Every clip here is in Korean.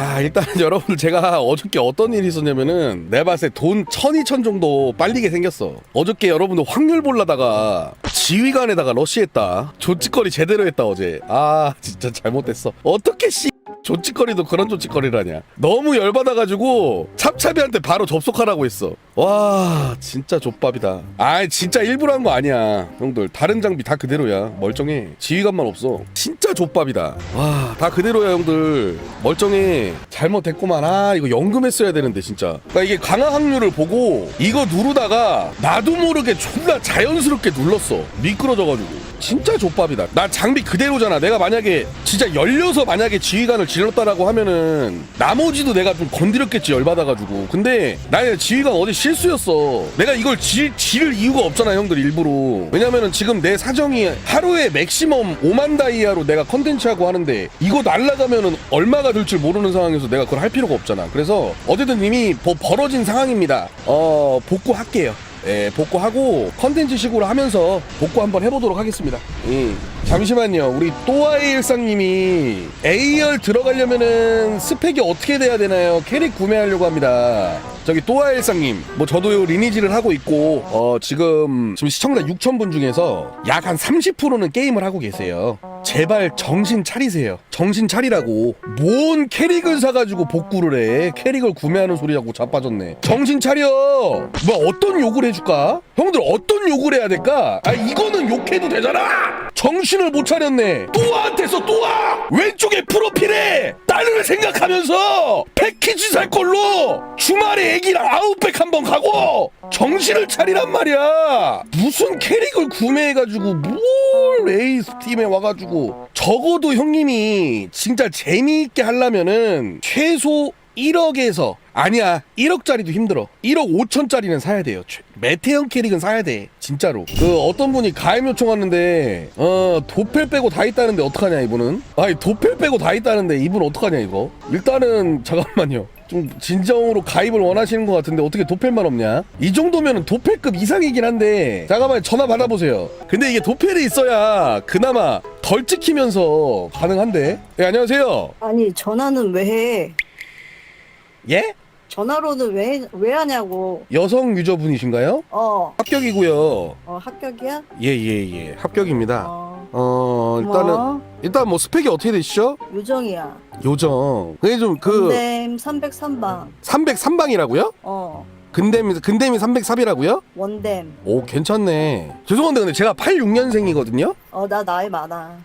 자 일단 여러분들 제가 어저께 어떤 일이 있었냐면은 내때돈 천이천 정도 빨리게 생겼어. 어저께 여러분들 확률 볼라다가 지휘관에다가 러시했다. 조찌거리 제대로 했다 어제. 아 진짜 잘못됐어. 어떻게 씨 조찌거리도 그런 조찌거리라냐. 너무 열받아가지고 찹찹이한테 바로 접속하라고 했어 와 진짜 족밥이다. 아 진짜 일부러 한 거 아니야. 형들 다른 장비 다 그대로야. 멀쩡해. 지휘관만 없어. 진짜 족밥이다. 와 다 그대로야 형들. 멀쩡해. 잘못됐구만. 아 이거 연금했어야 되는데 진짜. 그러니까 이게 강화 확률을 보고 이거 누르다가 나도 모르게 존나 자연스럽게 눌렀어. 미끄러져가지고. 진짜 족밥이다. 나 장비 그대로잖아. 내가 만약에 진짜 열려서 만약에 지휘관을 질렀다라고 하면은 나머지도 내가 좀 건드렸겠지 열받아가지고. 근데 나의 지휘관 어디 실수였어. 내가 이걸 질, 질 이유가 없잖아 형들 일부러. 왜냐면은 지금 내 사정이 하루에 맥시멈 5만 다이아로 내가 컨텐츠하고 하는데 이거 날라가면은 얼마가 들줄 모르는 상황에서 내가 그걸 할 필요가 없잖아. 그래서 어쨌든 이미 버- 벌어진 상황입니다. 어 복구할게요. 예, 복구하고 컨텐츠 식으로 하면서 복구 한번 해보도록 하겠습니다. 음. 잠시만요. 우리 또아이 일상님이 A열 들어가려면은 스펙이 어떻게 돼야 되나요? 캐릭 구매하려고 합니다. 저기 또아이 일상님, 뭐 저도 요 리니지를 하고 있고 어 지금 지금 시청자 6천 분 중에서 약 한 30%는 게임을 하고 계세요. 제발 정신 차리세요. 정신 차리라고. 뭔 캐릭을 사가지고 복구를 해. 캐릭을 구매하는 소리라고 자빠졌네. 정신 차려. 뭐 어떤 욕을 해줄까? 형들 어떤 욕을 해야 될까? 아 이거는 욕해도 되잖아. 정신을 못 차렸네. 또아한테서 또아 왼쪽에 프로필에 딸을 생각하면서 패키지 살 걸로 주말에 애기랑 아웃백 한번 가고 정신을 차리란 말이야. 무슨 캐릭을 구매해가지고 뭘 에이스 팀에 와가지고 적어도 형님이 진짜 재미있게 하려면은 최소 1억에서 아니야. 1억짜리도 힘들어. 1억 5천짜리는 사야 돼요. 최- 메테형 캐릭은 사야 돼. 진짜로. 그 어떤 분이 가입 요청 왔는데 어 도펠 빼고 다 있다는데 어떡하냐 이분은? 아니 도펠 빼고 다 있다는데 이분 어떡하냐 이거? 일단은 잠깐만요. 좀 진정으로 가입을 원하시는 것 같은데 어떻게 도펠만 없냐? 이 정도면 도펠급 이상이긴 한데 잠깐만 전화 받아보세요. 근데 이게 도펠이 있어야 그나마 덜 찍히면서 가능한데? 예 안녕하세요. 아니 전화는 왜 해? 예? 전화로는 왜 왜 하냐고. 여성 유저분이신가요? 어, 합격이고요. 어 합격이야? 예예예 합격입니다. 어, 어 일단은 고마워. 일단 뭐 스펙이 어떻게 되시죠? 요정이야. 요정. 그게 좀그 원댐 303방. 303방이라고요? 어, 근댐이 근댐이 304이라고요? 원댐. 오 괜찮네. 죄송한데 근데 제가 86년생이거든요. 어, 나 나이 많아.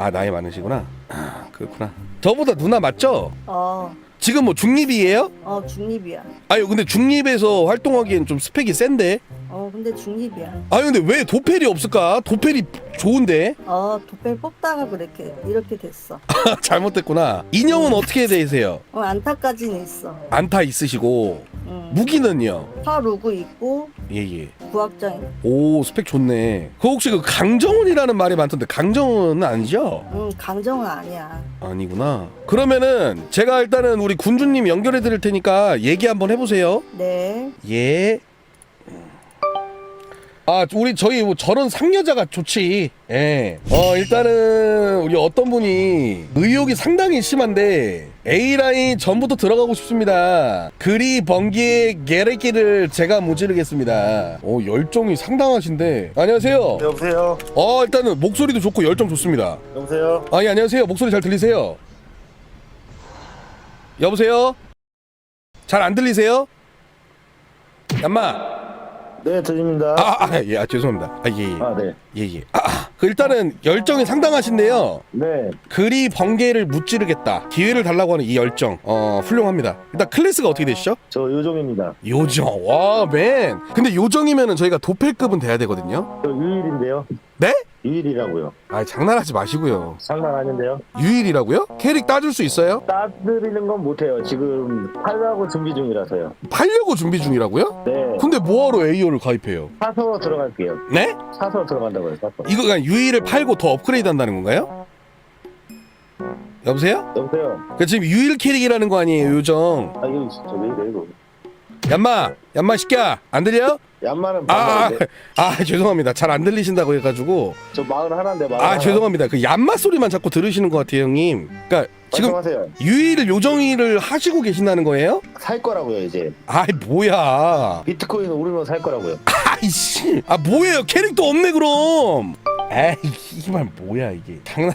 아 나이 많으시구나. 아, 그렇구나. 저보다 누나 맞죠? 어, 지금 뭐 중립이에요? 어 중립이야. 아유 근데 중립에서 활동하기엔 좀 스펙이 센데. 어, 근데 중립이야. 아유 근데 왜 도펠이 없을까? 도펠이 좋은데. 어, 도펠 뽑다가 그렇게 이렇게 됐어. 잘못됐구나. 인형은 어떻게 되세요? 어, 안타까지는 있어. 안타 있으시고 응. 무기는요? 파루구 있고 예예. 구악장. 있고. 오 스펙 좋네. 그 혹시 그 강정훈이라는 말이 많던데 강정훈은 아니죠? 응, 강정은 아니야. 아니구나. 그러면은 제가 일단은 우리 군주님 연결해 드릴 테니까 얘기 한번 해보세요. 네. 예. 아 우리 저희 뭐 저런 상여자가 좋지. 예. 어 일단은 우리 어떤 분이 의욕이 상당히 심한데 A 라인 전부터 들어가고 싶습니다. 그리 번기의 게레기를 제가 무지르겠습니다. 오 열정이 상당하신데. 안녕하세요. 여보세요. 어 일단은 목소리도 좋고 열정 좋습니다. 여보세요. 아 예 안녕하세요. 목소리 잘 들리세요? 여보세요? 잘 안 들리세요? 얌마. 네, 들립니다. 아, 아, 예, 아, 죄송합니다. 아, 예, 예. 아, 네. 예, 예. 아, 아, 그 일단은 열정이 상당하신데요. 네. 그리 번개를 무찌르겠다. 기회를 달라고 하는 이 열정. 어, 훌륭합니다. 일단 클래스가 어떻게 되시죠? 저 요정입니다. 요정. 와, 맨. 근데 요정이면은 저희가 도펠급은 돼야 되거든요. 저 유일인데요. 네? 유일이라고요. 아, 장난하지 마시고요. 장난 아닌데요. 유일이라고요? 캐릭 따줄 수 있어요? 따드리는 건 못해요. 지금 팔라고 준비 중이라서요. 팔려고 준비 중이라고요? 네. 근데 뭐하러 AO를 가입해요? 사서 들어갈게요. 네? 사서 들어간다고요. 사서. 이거 그냥 유일을 팔고 더 업그레이드 한다는 건가요? 여보세요? 여보세요. 그 지금 유일 캐릭이라는 거 아니에요, 요정. 아, 이거 진짜 왜 이래, 이거. 얌마, 얌마 시끼야, 안 들려? 얀마는 아, 아, 반말인데. 아, 죄송합니다. 잘 안 들리신다고 해가지고. 저 마흔 하나인데 마흔 아, 하나. 죄송합니다. 그 얌마 소리만 자꾸 들으시는 것 같아요, 형님. 그러니까 지금 말씀하세요. 유일 요정이를 하시고 계신다는 거예요? 살 거라고요 이제. 아이 뭐야 비트코인 오르면 살 거라고요. 아이씨 아 뭐예요 캐릭터 없네 그럼 에이 이말 뭐야 이게. 장난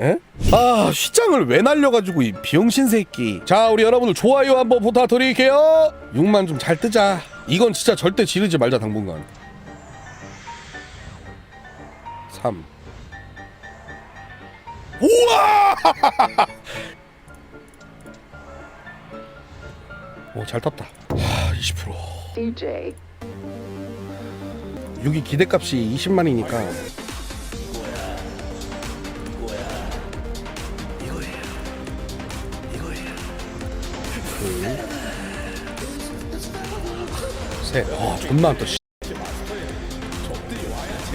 에? 아 시장을 왜 날려가지고 이 비용신 새끼. 자 우리 여러분들 좋아요 한번 부탁드릴게요. 6만 좀 잘 뜨자. 이건 진짜 절대 지르지 말자 당분간. 3 우와! 오잘 떴다. 하, 20% DJ. 여기 기대값이 20만이니까 셋. 와, 존나 안 떠. 씨.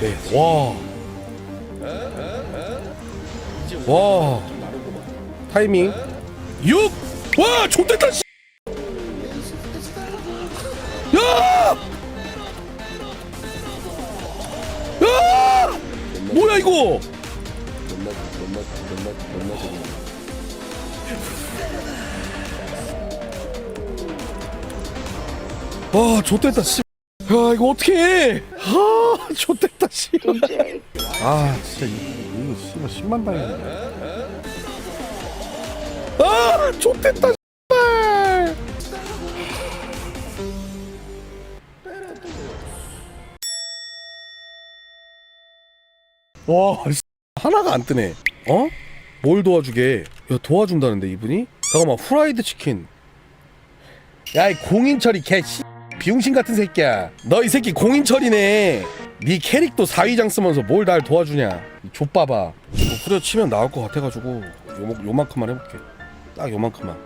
네. 와. 와. 타이밍. 6. 와, 존댓다 씨. 이거? 아, 좆됐다 씨. 야, 이거 어떻게 해? 아, 좆됐다 씨. 아, 진짜 이거 씨발 10만 당했네. 아, 좆됐다 와, 씨, 하나가 안 뜨네. 어? 뭘 도와주게? 야, 도와준다는데 이분이? 잠깐만, 후라이드 치킨. 야, 이 공인철이 개 씨. 비용신 같은 새끼야. 너 이 새끼 공인철이네. 네 캐릭도 사위장 쓰면서 뭘 날 도와주냐? 뭐 후려치면 나올 것 같아가지고 요, 요만큼만 해볼게. 딱 요만큼만.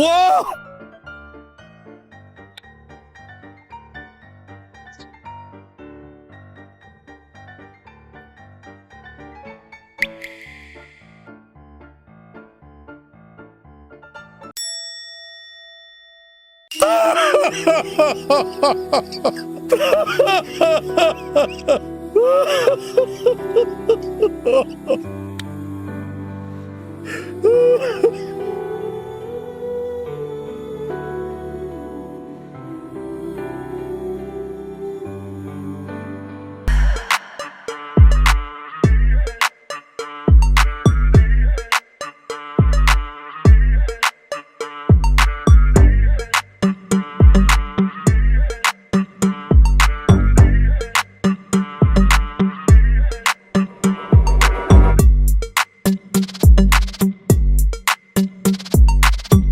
와!